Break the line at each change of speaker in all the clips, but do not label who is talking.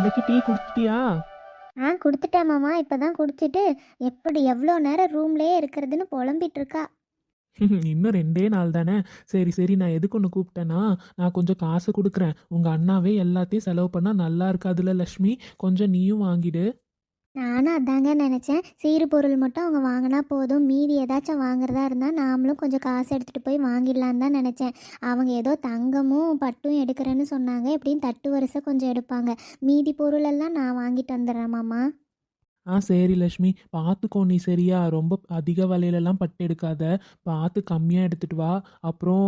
இன்னைக்கு டீ குடிச்சிட்டியா?
ஆ கொடுத்துட்டேன் மாமா. இப்போ தான் குடிச்சிட்டு எப்படி எவ்வளோ நேரம் ரூம்லேயே இருக்கிறதுன்னு புலம்பிட்டு இருக்கா
இன்னும் ரெண்டே நாள் தானே. சரி சரி நான் எதுக்கு ஒன்று கூப்பிட்டேன்னா நான் கொஞ்சம் காசு கொடுக்குறேன். உங்கள் அண்ணாவே எல்லாத்தையும் செலவு பண்ணால் நல்லா இருக்காதுல்ல லக்ஷ்மி? கொஞ்சம் நீயும் வாங்கிடு.
நானும் அதாங்க நினச்சேன். சீறு பொருள் மட்டும் அவங்க வாங்கினா போதும். மீதி ஏதாச்சும் வாங்குறதா இருந்தால் நாமளும் கொஞ்சம் காசு எடுத்துகிட்டு போய் வாங்கிடலான்னு தான் நினச்சேன். அவங்க ஏதோ தங்கமும் பட்டும் எடுக்கிறேன்னு சொன்னாங்க. எப்படியும் தட்டு வரிசை கொஞ்சம் எடுப்பாங்க. மீதி பொருளெல்லாம் நான் வாங்கிட்டு வந்துடுறேன் மாமா.
ஆ சரி லக்ஷ்மி பார்த்துக்கோ நீ சரியா. ரொம்ப அதிக விலையிலலாம் பட்டு எடுக்காத. பார்த்து கம்மியாக எடுத்துட்டு வா. அப்புறம்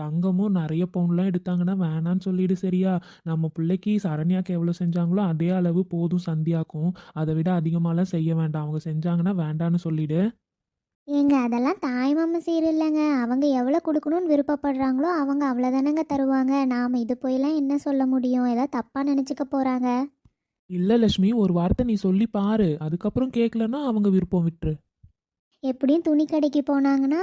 தங்கமும் நிறைய பவுன்லாம் எடுத்தாங்கன்னா வேணான்னு சொல்லிடு சரியா. நம்ம பிள்ளைக்கு சரண்யாக்கு எவ்வளோ செஞ்சாங்களோ அதே அளவு போதும் சந்தியாக்கும். அதை விட அதிகமாகலாம் செய்ய வேண்டாம். அவங்க செஞ்சாங்கன்னா வேண்டான்னு சொல்லிடு.
ஏங்க அதெல்லாம் தாய்மாம சீர் இல்லைங்க. அவங்க எவ்வளோ கொடுக்கணும்னு விருப்பப்படுறாங்களோ அவங்க அவ்வளோதானங்க தருவாங்க. நாம் இது போயெல்லாம் என்ன சொல்ல முடியும்? ஏதாவது தப்பாக நினச்சிக்க போகிறாங்க
இல்லை லக்ஷ்மி ஒரு வார்த்தை நீ சொல்லி பாரு. அதுக்கப்புறம் கேட்கலன்னா அவங்க விருப்பம் விட்டுரு.
எப்படியும் துணி கடைக்கு போனாங்கன்னா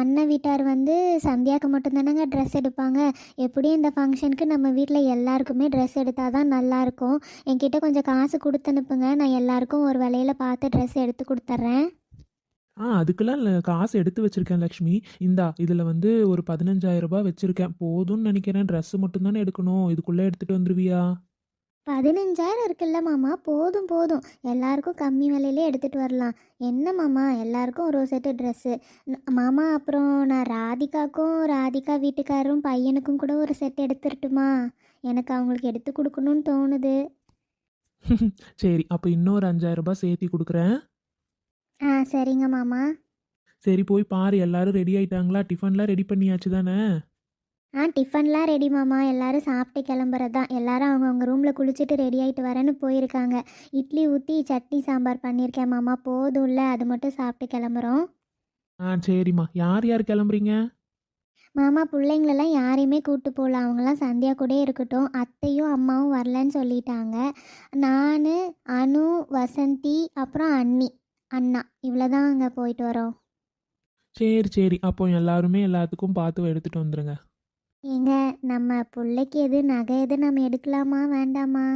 அண்ணன் வீட்டார் வந்து சந்தியாவுக்கு மட்டும்தானங்க ட்ரெஸ் எடுப்பாங்க. எப்படியும் இந்த ஃபங்க்ஷனுக்கு நம்ம வீட்டில் எல்லாருக்குமே ட்ரெஸ் எடுத்தால் தான் நல்லாயிருக்கும் என்கிட்ட கொஞ்சம் காசு கொடுத்து அனுப்புங்க. நான் எல்லாருக்கும் ஒரு விலையில பார்த்து ட்ரெஸ் எடுத்து கொடுத்துட்றேன்
ஆ அதுக்கெல்லாம் இல்ல, காசு எடுத்து வச்சிருக்கேன் லக்ஷ்மி இந்தா இதில் வந்து ஒரு பதினஞ்சாயிரம் ரூபாய் வச்சிருக்கேன். போதும்னு நினைக்கிறேன். ட்ரெஸ் மட்டும்தானே எடுக்கணும். இதுக்குள்ளே எடுத்துட்டு வந்துருவியா?
பதினஞ்சாயிரம் இருக்குல்ல மாமா? போதும் போதும். எல்லாருக்கும் கம்மி விலையிலே எடுத்துகிட்டு வரலாம். என்ன மாமா? எல்லாருக்கும் ஒரு செட்டு ட்ரெஸ்ஸு மாமா அப்புறம் நான் ராதிகாக்கும் ராதிகா வீட்டுக்காரரும் பையனுக்கும் கூட ஒரு செட் எடுத்துருட்டுமா? எனக்கு அவங்களுக்கு எடுத்து கொடுக்கணும்னு தோணுது.
சரி அப்போ இன்னொரு அஞ்சாயிரம் ரூபாய் சேர்த்தி கொடுக்குறேன்.
ஆ சரிங்க மாமா.
சரி போய் பாரு. எல்லாரும் ரெடி ஆயிட்டாங்களா? டிஃபன்லாம் ரெடி பண்ணியாச்சு தானே?
ஆ டிஃபன்லாம் ரெடி மாமா. எல்லாரும் சாப்பிட்டு கிளம்புறது தான் எல்லாரும் அவங்கவுங்க ரூமில் குளிச்சுட்டு ரெடி ஆகிட்டு வரேன்னு போயிருக்காங்க. இட்லி ஊற்றி சட்னி சாம்பார் பண்ணியிருக்கேன் மாமா. போதும்ல அது மட்டும் சாப்பிட்டு கிளம்புறோம்.
ஆ சரிம்மா. யார் யார் கிளம்புறீங்க?
மாமா பிள்ளைங்களெல்லாம் யாரையுமே கூட்டு போகல. அவங்களாம் சந்தியா கூட இருக்கட்டும். அத்தையும் அம்மாவும் வரலன்னு சொல்லிட்டாங்க. நான் அனு வசந்தி அப்புறம் அண்ணி அண்ணா. இவ்வளோதான் அங்கே போயிட்டு வரோம்.
சரி சரி. அப்போ எல்லாருமே எல்லாத்துக்கும் பார்த்து எடுத்துட்டு வந்துருங்க.
ஏங்க நம்ம பிள்ளைக்கு எது நகை எது நம்ம எடுக்கலாமா வேண்டாமா?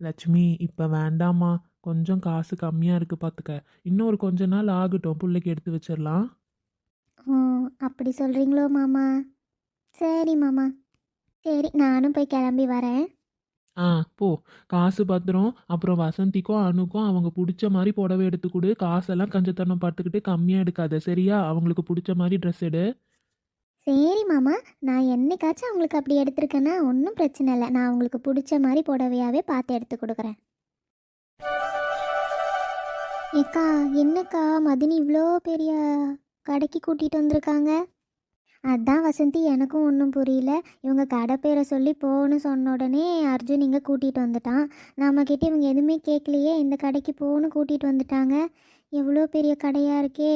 லட்சுமி இப்போ வேண்டாம்மா. கொஞ்சம் காசு கம்மியாக இருக்கு பார்த்துக்க இன்னொரு கொஞ்ச நாள் ஆகட்டும். பிள்ளைக்கு எடுத்து வச்சிடலாம்.
ஓ அப்படி சொல்கிறீங்களோ மாமா? சரி மாமா. சரி நானும் போய் கிளம்பி வரேன்.
ஆ போ. காசு பத்திரம் அப்புறம் வசந்திக்கும் அணுக்கும் அவங்க பிடிச்ச மாதிரி புடவை எடுத்து கொடு. காசெல்லாம் கஞ்சத்தனம் பார்த்துக்கிட்டு கம்மியாக எடுக்காத. சரியா? அவங்களுக்கு பிடிச்ச மாதிரி ட்ரெஸ் எடு.
சரி மாமா நான் என்னைக்காச்சும் அவங்களுக்கு அப்படி எடுத்திருக்கேன்னா ஒன்றும் பிரச்சனை இல்லை. நான் அவங்களுக்கு பிடிச்ச மாதிரி புடவையாகவே பார்த்து எடுத்து கொடுக்குறேன். ஏக்கா என்னக்கா மதினி இவ்வளோ பெரிய கடைக்கு கூட்டிகிட்டு வந்திருக்காங்க? அதான் வசந்தி எனக்கும் ஒன்றும் புரியல. இவங்க கடை பேரை சொல்லி போன்னு சொன்ன உடனே அர்ஜுன் இங்கே கூட்டிகிட்டு வந்துட்டான். நம்மக்கிட்ட இவங்க எதுவுமே கேட்கலையே இந்த கடைக்கு போன்னு கூட்டிகிட்டு வந்துட்டாங்க. எவ்வளோ பெரிய கடையாக இருக்கே.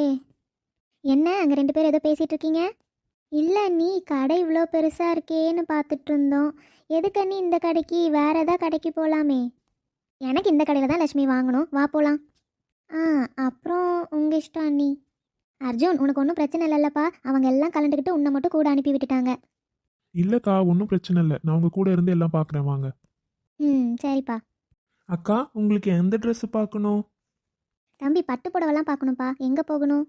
என்ன அங்கே ரெண்டு பேரும் ஏதோ பேசிகிட்டு இருக்கீங்க? இல்லை நீ கடை இவ்வளோ பெருசாக இருக்கேன்னு பார்த்துட்டு இருந்தோம் எதுக்கு நீ இந்த கடைக்கு? வேற ஏதாவது கடைக்கு போகலாமே எனக்கு இந்த கடையில் தான் லட்சுமி வாங்கணும். வா போகலாம் ஆ அப்புறம் உங்கள் இஷ்டம் அண்ணி. அர்ஜுன் உனக்கு ஒன்றும் பிரச்சனை இல்லைல்லப்பா. அவங்க எல்லாம் கலந்துக்கிட்டு உன்னை மட்டும் கூட அனுப்பி விட்டுட்டாங்க.
இல்லைக்கா ஒன்றும் பிரச்சனை இல்லை. நான் உங்கள் கூட இருந்து எல்லாம் பார்க்குறேன் வாங்க.
ம் சரிப்பா.
அக்கா உங்களுக்கு எந்த ட்ரெஸ் பார்க்கணும்
தம்பி பட்டு புடவெல்லாம் பார்க்கணும்ப்பா எங்கே போகணும்?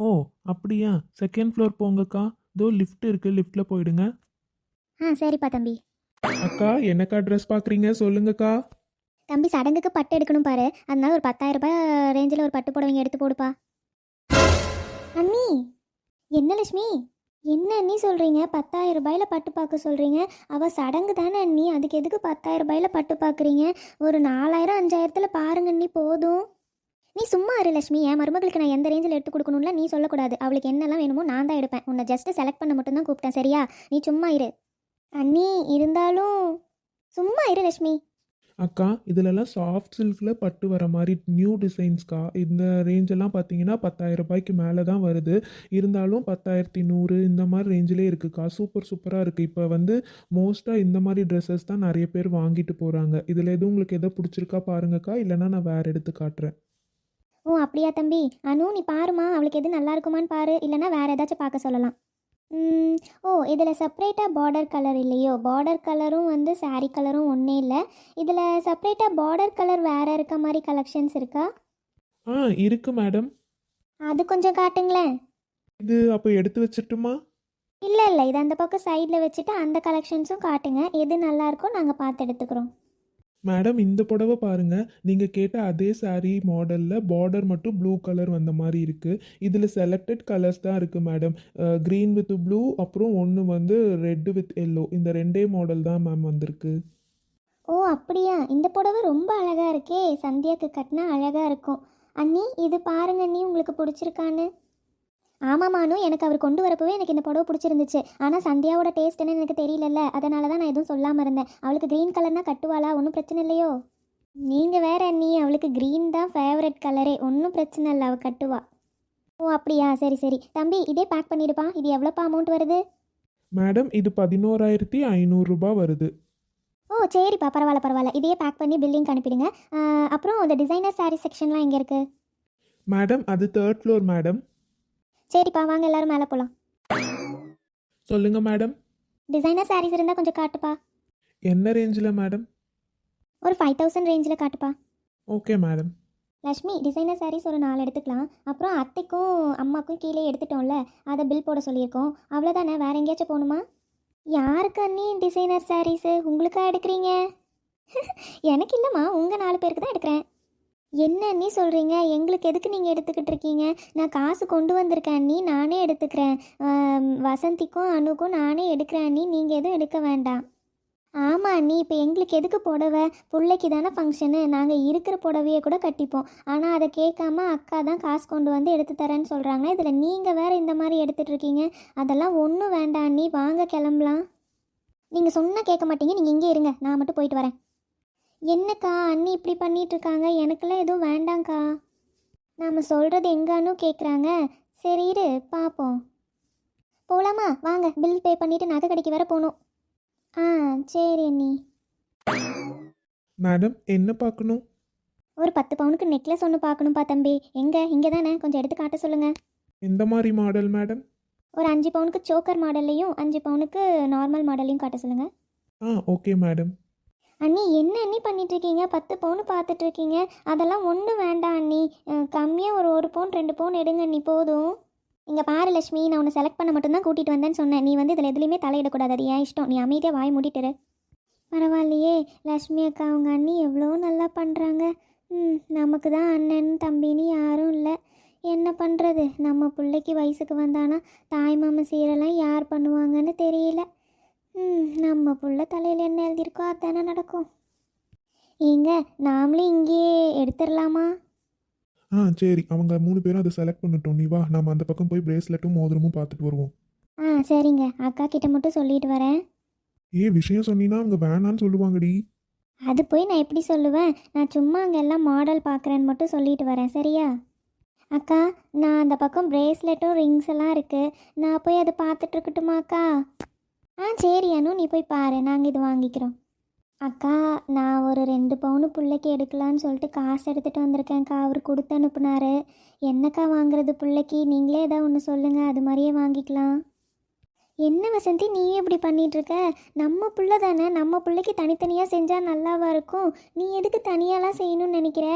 ஓ அப்படியா? செகண்ட் ஃப்ளோர் போங்கக்கா. இதோ லிஃப்ட் இருக்கு லிஃப்ட்ல போயிடுங்க.
ஆ சரிப்பா தம்பி.
அக்கா என்னக்கா ட்ரெஸ் பார்க்குறீங்க சொல்லுங்கக்கா.
தம்பி சடங்குக்கு பட்டு எடுக்கணும் பாரு. அதனால ஒரு பத்தாயிரம் ரூபாய் ரேஞ்சில் ஒரு பட்டு புடவைங்க எடுத்து போடுப்பா. அண்ணி என்ன லட்சுமி? என்ன அண்ணி சொல்கிறீங்க பத்தாயிரம் ரூபாயில பட்டு பார்க்க சொல்கிறீங்க அவள் சடங்கு தானே அண்ணி. அதுக்கு எதுக்கு பத்தாயிரம் ரூபாயில பட்டு பார்க்குறீங்க ஒரு நாலாயிரம் அஞ்சாயிரத்தில் பாருங்க அண்ணி போதும். நீ சும்மா இரு லட்சுமி என் மருமகளுக்கு நான் எந்த ரேஞ்சில் எடுத்து கொடுக்கணும்ல நீ சொல்லக்கூடாது. அவளுக்கு என்னெல்லாம் வேணுமோ நான் தான் எடுப்பேன். உன்னை ஜஸ்ட்டு செலக்ட் பண்ண மட்டும்தான் கூப்பிட்டேன் சரியா? நீ சும்மா இரு. அண்ணி இருந்தாலும் சும்மா இரு லட்சுமி.
அக்கா இதுலலாம் சாஃப்ட் சில்கில் பட்டு வர மாதிரி நியூ டிசைன்ஸ்க்கா இந்த ரேஞ்செல்லாம் பார்த்தீங்கன்னா பத்தாயிரம் ரூபாய்க்கு மேலே தான் வருது. இருந்தாலும் பத்தாயிரத்தி நூறு இந்த மாதிரி ரேஞ்சிலே இருக்குக்கா. சூப்பர் சூப்பராக இருக்குது இப்போ வந்து மோஸ்ட்டாக இந்த மாதிரி ட்ரெஸ்ஸஸ் தான் நிறைய பேர் வாங்கிட்டு போகிறாங்க இதில் எதுவும் உங்களுக்கு எதோ பிடிச்சிருக்கா பாருங்கக்கா. இல்லைன்னா நான் வேறு எடுத்து காட்டுறேன்.
ஓ அப்படியா தம்பி. அனு நீ பாருமா அவளுக்கு எது நல்லா இருக்குமான்னு பாரு. இல்லைன்னா வேற ஏதாச்சும் பார்க்க சொல்லலாம். ம், ஓ இதில் செப்ரேட்டாக பார்டர் கலர் இல்லையோ? பார்டர் கலரும் வந்து saree கலரும் ஒன்றே இல்லை. இதில் செப்ரேட்டாக பார்டர் கலர் வேறு இருக்க மாதிரி கலெக்ஷன்ஸ் இருக்கா?
ஆ இருக்கு மேடம்
அது கொஞ்சம் காட்டுங்களேன்.
இது அப்போ எடுத்து வச்சிட்டுமா?
இல்லை இல்லை. இது அந்த பக்கம் சைடில் வச்சுட்டு அந்த கலெக்ஷன்ஸும் காட்டுங்க. எது நல்லா இருக்கோ நாங்கள் பார்த்து எடுத்துக்கிறோம்.
மேடம் இந்த புடவை பாருங்க. நீங்க கேட்ட அதே சாரீ மாடல்ல பார்டர் மட்டும் ப்ளூ கலர் வந்த மாதிரி இருக்கு. இதுல செலக்டட் கலர்ஸ் தான் இருக்கு மேடம் க்ரீன் வித் ப்ளூ அப்புறம் ஒன்று வந்து ரெட் வித் எல்லோ இந்த ரெண்டே மாடல் தான் மேம் வந்திருக்கு.
ஓ அப்படியா? இந்த புடவை ரொம்ப அழகாக இருக்கே. சந்தியாக்கு கட்டினா அழகாக இருக்கும். அண்ணி இது பாருங்க அண்ணி உங்களுக்கு பிடிச்சிருக்கான்னு. ஆமாமானு எனக்கு அவர் கொண்டு வரப்பவே எனக்கு இந்த புடவை பிடிச்சிருந்துச்சு. ஆனால் சந்தியாவோட டேஸ்ட் என்னன்னு எனக்கு தெரியலல்ல. அதனால தான் நான் எதுவும் சொல்லாமல் இருந்தேன். அவளுக்கு க்ரீன் கலர்னா கட்டுவாளா? ஒன்றும் பிரச்சனை இல்லையோ? நீங்கள் வேற அண்ணி அவளுக்கு க்ரீன் தான் ஃபேவரட் கலரே ஒன்றும் பிரச்சனை இல்லை. அவள் கட்டுவா. ஓ அப்படியா? சரி சரி. தம்பி இதே பேக் பண்ணிடுப்பா. இது எவ்வளோப்பா அமௌண்ட் வருது?
மேடம் இது பதினோராயிரத்தி ஐநூறுரூபா வருது.
ஓ சரிப்பா. பரவாயில்ல பரவாயில்ல. இதையே பேக் பண்ணி பில்லிங் அனுப்பிடுங்க. அப்புறம் இந்த டிசைனர் saree செக்ஷன்லாம் எங்கே இருக்குது
மேடம் அது தேர்ட் ஃப்ளோர் மேடம்
சரிப்பா வாங்க எல்லாரும் மேலே போகலாம்
சொல்லுங்க மேடம்
டிசைனர் sarees இருந்தால் கொஞ்சம் காட்டுப்பா.
என்ன ரேஞ்சில் மேடம்
ஒரு ஃபைவ் தௌசண்ட் ரேஞ்சில் காட்டுப்பா.
Okay madam
Lakshmi designer sarees ஒரு நாலு எடுத்துக்கலாம். அப்புறம் அத்தைக்கும் அம்மாக்கும் கீழே எடுத்துட்டோம்ல அதை பில் போட சொல்லியிருக்கோம். அவ்வளோதானே வேற எங்கேயாச்சும் போகணுமா? யாருக்கு அண்ணி டிசைனர் சாரீஸு உங்களுக்கா எடுக்கிறீங்க? எனக்கு இல்லைம்மா உங்கள் நாலு பேருக்கு தான் எடுக்கிறேன். என்ன அண்ணி சொல்கிறீங்க எங்களுக்கு எதுக்கு நீங்கள் எடுத்துக்கிட்டு இருக்கீங்க? நான் காசு கொண்டு வந்திருக்கேன் அண்ணி நானே எடுத்துக்கிறேன். வசந்திக்கும் அணுக்கும் நானே எடுக்கிறேன் அண்ணி நீங்கள் எதுவும் எடுக்க வேண்டாம். ஆமாம் அண்ணி இப்போ எங்களுக்கு எதுக்கு புடவை? பிள்ளைக்கு தானே ஃபங்க்ஷனு நாங்கள் இருக்கிற புடவையை கூட கட்டிப்போம். ஆனால் அதை கேட்காம அக்கா தான் காசு கொண்டு வந்து எடுத்து தரேன்னு சொல்கிறாங்க இதில் நீங்கள் வேறு இந்த மாதிரி எடுத்துகிட்டு இருக்கீங்க. அதெல்லாம் ஒன்றும் வேண்டாம் அண்ணி. வாங்க கிளம்பலாம். நீங்கள் சொன்னால் கேட்க மாட்டீங்க. நீங்கள் இங்கே இருங்க. நான் மட்டும் போயிட்டு வரேன். என்னக்கா அண்ணி இப்படி பண்ணிட்டு இருக்காங்க எனக்கெல்லாம் எதுவும் வேண்டாங்க்கா நாம் சொல்கிறது எங்கானு கேட்குறாங்க சரி இரு பார்ப்போம் போகலாமா வாங்க பில் பே பண்ணிவிட்டு நகை கடைக்கு வேற போகணும். ஆ சரி அண்ணி.
மேடம் என்ன பார்க்கணும்?
ஒரு பத்து பவுனுக்கு நெக்லஸ் ஒன்று பார்க்கணும்ப்பா தம்பி. எங்கே? இங்கே தானே கொஞ்சம் எடுத்து காட்ட சொல்லுங்கள்
எந்த மாதிரி மாடல் மேடம்?
ஒரு அஞ்சு பவுனுக்கு சோக்கர் மாடல்லையும் அஞ்சு பவுனுக்கு நார்மல் மாடல்லையும் காட்ட சொல்லுங்கள்
ஆ ஓகே மேடம்
அண்ணி என்ன அண்ணி பண்ணிட்டுருக்கீங்க? பத்து பவுன் பார்த்துட்ருக்கீங்க அதெல்லாம் ஒன்றும் வேண்டாம் அண்ணி. கம்மியாக ஒரு ஒரு பவுன் ரெண்டு பவுன் எடுங்க அண்ணி போதும். இங்கே பாரு லட்சுமி நான் உன்னை செலக்ட் பண்ண மட்டும்தான் கூட்டிகிட்டு வந்தேன்னு சொன்னேன். நீ வந்து இதில் எதுலேயுமே தலையிடக்கூடாது. அது ஏன் இஷ்டம். நீ அமைதியாக வாய் மூடிட்டுரு பரவாயில்லையே. லக்ஷ்மி அக்கா அவங்க அண்ணி எவ்வளோ நல்லா பண்ணுறாங்க ம் நமக்கு தான் அண்ணன் தம்பின்னு யாரும் இல்லை. என்ன பண்ணுறது நம்ம பிள்ளைக்கு வயசுக்கு வந்தானா தாய் மாமன் சீரெல்லாம் யார் பண்ணுவாங்கன்னு தெரியல. நம்ம புள்ள தலையில் என்ன எழுதியிருக்கோ அதானே நடக்கும். ஏங்க நாமளும் இங்கேயே எடுத்துடலாமா?
ஆ சரி அவங்க மூணு பேரும் அதை செலக்ட் பண்ணிட்டோம். நீ வா நம்ம அந்த பக்கம் போய் பிரேஸ்லெட்டும் மோதிரமும் பார்த்துட்டு வருவோம்.
ஆ சரிங்க. அக்கா கிட்ட மட்டும் சொல்லிட்டு வரேன்.
ஏ விஷயம் சொன்னீங்கன்னா அவங்க வேணான்னு சொல்லுவாங்கடி.
அது போய் நான் எப்படி சொல்லுவேன்? நான் சும்மா அங்கே எல்லாம் மாடல் பார்க்குறேன்னு மட்டும் சொல்லிட்டு வரேன் சரியா? அக்கா நான் அந்த பக்கம் பிரேஸ்லெட்டும் ரிங்ஸ் எல்லாம் இருக்குது நான் போய் அதை பார்த்துட்டு இருக்கட்டுமா அக்கா? ஆ சரி அனு நீ போய் பாரு. நாங்கள் இது வாங்கிக்கிறோம். அக்கா நான் ஒரு ரெண்டு பவுனு பிள்ளைக்கு எடுக்கலான்னு சொல்லிட்டு காசு எடுத்துகிட்டு வந்திருக்கேன்க்கா. அவர் கொடுத்து அனுப்புனாரு. என்னக்கா வாங்குறது பிள்ளைக்கு? நீங்களே ஏதாவது ஒன்று சொல்லுங்கள் அது மாதிரியே வாங்கிக்கலாம். என்ன வசந்தி நீ இப்படி பண்ணிகிட்ருக்க நம்ம புள்ள தானே. நம்ம பிள்ளைக்கு தனித்தனியாக செஞ்சால் நல்லாவா இருக்கும்? நீ எதுக்கு தனியாலாம் செய்யணும்னு நினைக்கிற?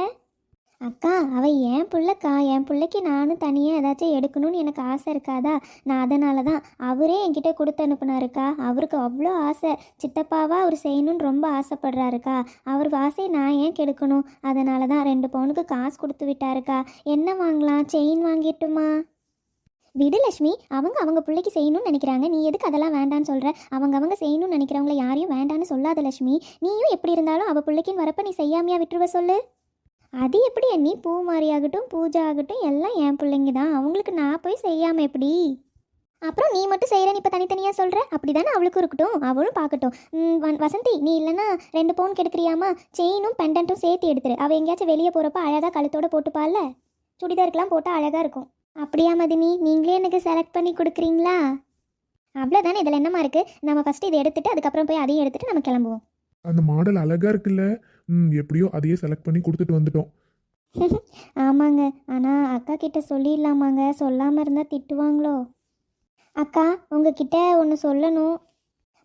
அக்கா அவள் என் பிள்ளைக்கா என் பிள்ளைக்கு நானும் தனியாக ஏதாச்சும் எடுக்கணும்னு எனக்கு ஆசை இருக்காதா? நான் அதனால தான் அவரே என்கிட்ட கொடுத்து அனுப்புனாருக்கா. அவருக்கு அவ்வளோ ஆசை. சித்தப்பாவா அவர் செய்யணும்னு ரொம்ப ஆசைப்படுறாருக்கா. அவர் ஆசையை நான் ஏன் கெடுக்கணும்? அதனால தான் ரெண்டு பவுனுக்கு காசு கொடுத்து விட்டாருக்கா. என்ன வாங்கலாம்? செயின் வாங்கிட்டுமா? விடு லட்சுமி அவங்க அவங்க பிள்ளைக்கு செய்யணும்னு நினைக்கிறாங்க. நீ எதுக்கு அதெல்லாம் வேண்டான்னு சொல்கிற அவங்க அவங்க செய்யணும்னு நினைக்கிறவங்கள யாரையும் வேண்டான்னு சொல்லாத லட்சுமி நீயும் எப்படி இருந்தாலும் அவள் பிள்ளைக்குன்னு வரப்ப நீ செய்யாமையா விட்டுருவ சொல்லு. அது எப்படி நீ பூ மாதிரி ஆகட்டும் பூஜை ஆகட்டும் எல்லாம் என் பிள்ளைங்க தான். அவங்களுக்கு நான் போய் செய்யாமல் எப்படி? அப்புறம் நீ மட்டும் செய்கிறேன்னு இப்போ தனித்தனியாக சொல்கிற அப்படி தானே அவளுக்கும் இருக்கட்டும் அவளும் பார்க்கட்டும். வசந்தி நீ இல்லைன்னா ரெண்டு பவுன் கெடுக்கிறியாமா செயினும் பெண்டன்ட்டும் சேர்த்து எடுத்துரு. அவள் எங்கேயாச்சும் வெளியே போகிறப்ப அழகாக கழுத்தோட போட்டுப்பால சுடிதாருக்கெலாம் போட்டால் அழகாக இருக்கும். அப்படியா மதினி நீங்களே எனக்கு செலக்ட் பண்ணி கொடுக்குறீங்களா? அவ்வளோதானே இதில் என்னமா இருக்குது நம்ம ஃபஸ்ட்டு இதை எடுத்துட்டு அதுக்கப்புறம் போய் அதையும் எடுத்துட்டு நம்ம கிளம்புவோம்.
அந்த மாடல் அழகாக இருக்குல்ல. எப்படியோ அதையே செலக்ட் பண்ணி கொடுத்துட்டு வந்துட்டோம்.
ஆமாங்க. ஆனால் அக்கா கிட்ட சொல்லிடலாமாங்க? சொல்லாமல் இருந்தால் திட்டுவாங்களோ? அக்கா உங்ககிட்ட ஒன்று சொல்லணும்.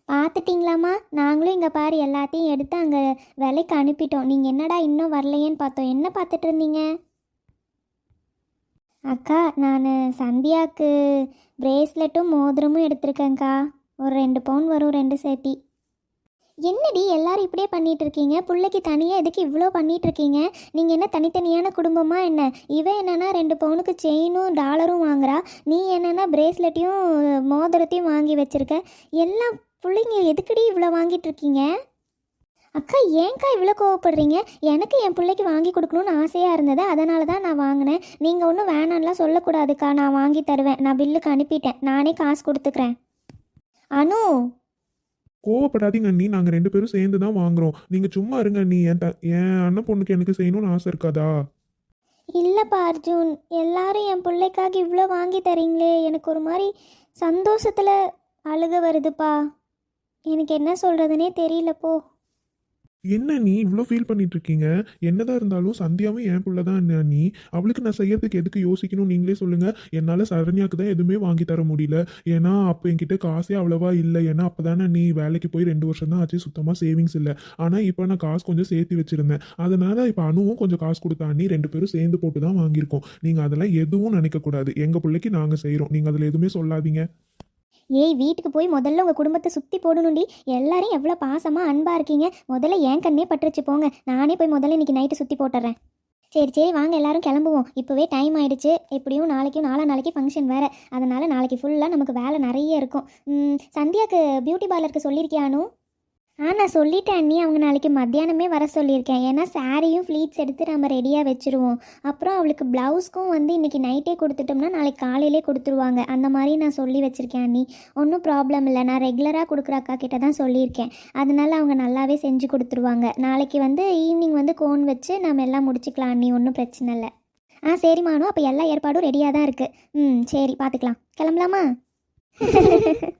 பார்த்துட்டிங்களாம்மா நாங்களும் இங்கே பாரு எல்லாத்தையும் எடுத்து அங்கே விலைக்கு அனுப்பிட்டோம். நீங்கள் என்னடா இன்னும் வரலையேன்னு பார்த்தோம். என்ன பார்த்துட்டு இருந்தீங்க? அக்கா நான் சந்தியாவுக்கு பிரேஸ்லெட்டும் மோதிரமும் எடுத்திருக்கேங்க்கா ஒரு ரெண்டு பவுன் வரும் ரெண்டு சேர்த்தி என்னடி எல்லாரும் இப்படியே பண்ணிட்டு இருக்கீங்க பிள்ளைக்கு தனியாக எதுக்கு இவ்வளோ பண்ணிட்டு இருக்கீங்க நீங்கள் என்ன தனித்தனியான குடும்பமா என்ன? இவன் என்னன்னா ரெண்டு பவுனுக்கு செயினும் டாலரும் வாங்குறா. நீ என்னன்னா பிரேஸ்லெட்டையும் மோதிரத்தையும் வாங்கி வச்சிருக்க. எல்லாம் பிள்ளைங்க எதுக்குடி இவ்வளோ வாங்கிட்டு இருக்கீங்க அக்கா ஏங்க்கா இவ்வளோ கோவப்படுறீங்க? எனக்கு என் பிள்ளைக்கு வாங்கி கொடுக்கணும்னு ஆசையாக இருந்தது. அதனால தான் நான் வாங்கினேன். நீங்கள் ஒன்றும் வேணான்லாம் சொல்லக்கூடாதுக்கா. நான் வாங்கி தருவேன். நான் பில்லுக்கு அனுப்பிட்டேன். நானே காசு கொடுத்துக்கிறேன். அனு!
கோவப்படாதீங்க அண்ணி. நாங்கள் ரெண்டு பேரும் சேர்ந்து தான் வாங்குறோம். நீங்கள் சும்மா இருங்க அண்ணி. என் த என் அண்ணன் பொண்ணுக்கு எனக்கு செய்யணும்னு ஆசை இருக்காதா?
இல்லைப்பா அர்ஜுன். எல்லாரும் என் பிள்ளைக்காக இவ்வளோ வாங்கி தரீங்களே. எனக்கு ஒரு மாதிரி சந்தோஷத்தில் அழுக வருதுப்பா. எனக்கு என்ன சொல்கிறதுனே தெரியலப்போ.
என்ன நீ இவ்வளோ ஃபீல் பண்ணிட்டு இருக்கீங்க என்னதான் இருந்தாலும் சந்தியாவும் என் பிள்ளை தான் நீ. அவளுக்கு நான் செய்யறதுக்கு எதுக்கு யோசிக்கணும்? நீங்களே சொல்லுங்க. என்னால் சரண்யாக்கு தான் எதுவுமே வாங்கி தர முடியல. ஏன்னா அப்போ என்கிட்ட காசே அவ்வளவா இல்லை. ஏன்னா அப்போ தானே நீ வேலைக்கு போய் ரெண்டு வருஷம் தான் ஆச்சு. சுத்தமாக சேவிங்ஸ் இல்லை. ஆனால் இப்போ நான் காசு கொஞ்சம் சேர்த்து வச்சிருந்தேன். அதனால இப்போ அணுவும் கொஞ்சம் காசு கொடுத்தா நீ ரெண்டு பேரும் சேர்ந்து போட்டு தான் வாங்கியிருக்கோம். நீங்கள் அதெல்லாம் எதுவும் நினைக்கக்கூடாது. எங்கள் பிள்ளைக்கு நாங்கள் செய்கிறோம் நீங்கள் அதில் எதுவுமே சொல்லாதீங்க.
ஏய் வீட்டுக்கு போய் முதல்ல உங்கள் குடும்பத்தை சுற்றி போடணுண்டி எல்லாரும் எவ்வளோ பாசமாக அன்பாக இருக்கீங்க. முதல்ல ஏன் கண்ணே பட்டுருச்சு போங்க. நானே போய் முதல்ல இன்றைக்கி நைட்டு சுற்றி போட்டுறேன். சரி சரி வாங்க எல்லாரும் கிளம்புவோம். இப்போவே டைம் ஆயிடுச்சு. எப்படியும் நாளைக்கும் நாளா நாளைக்கு ஃபங்க்ஷன் வேறு. அதனால் நாளைக்கு ஃபுல்லாக நமக்கு வேலை நிறைய இருக்கும். சந்தியாவுக்கு சந்தியாக்கு பியூட்டி பார்லருக்கு சொல்லியிருக்கியானு ஆ நான் சொல்லிட்டேன் அண்ணி. அவங்க நாளைக்கு மத்தியானமே வர சொல்லியிருக்கேன். ஏன்னா சாரியும் ஃப்ளீட்ஸ் எடுத்து நம்ம ரெடியாக வச்சுருவோம். அப்புறம் அவளுக்கு ப்ளவுஸ்க்கும் வந்து இன்றைக்கி நைட்டே கொடுத்துட்டோம்னா நாளைக்கு காலையிலே கொடுத்துருவாங்க. அந்த மாதிரி நான் சொல்லி வச்சுருக்கேன் அண்ணி. ஒன்றும் ப்ராப்ளம் இல்லை. நான் ரெகுலராக கொடுக்குற அக்கா கிட்ட தான் சொல்லியிருக்கேன். அதனால அவங்க நல்லாவே செஞ்சு கொடுத்துருவாங்க. நாளைக்கு வந்து ஈவினிங் வந்து கோன் வச்சு நம்ம எல்லாம் முடிச்சுக்கலாம் அண்ணி. ஒன்றும் பிரச்சனை இல்லை. ஆ சரி மானு. அப்போ எல்லா ஏற்பாடும் ரெடியாக தான் இருக்குது ம் சரி பார்த்துக்கலாம் கிளம்பலாமா?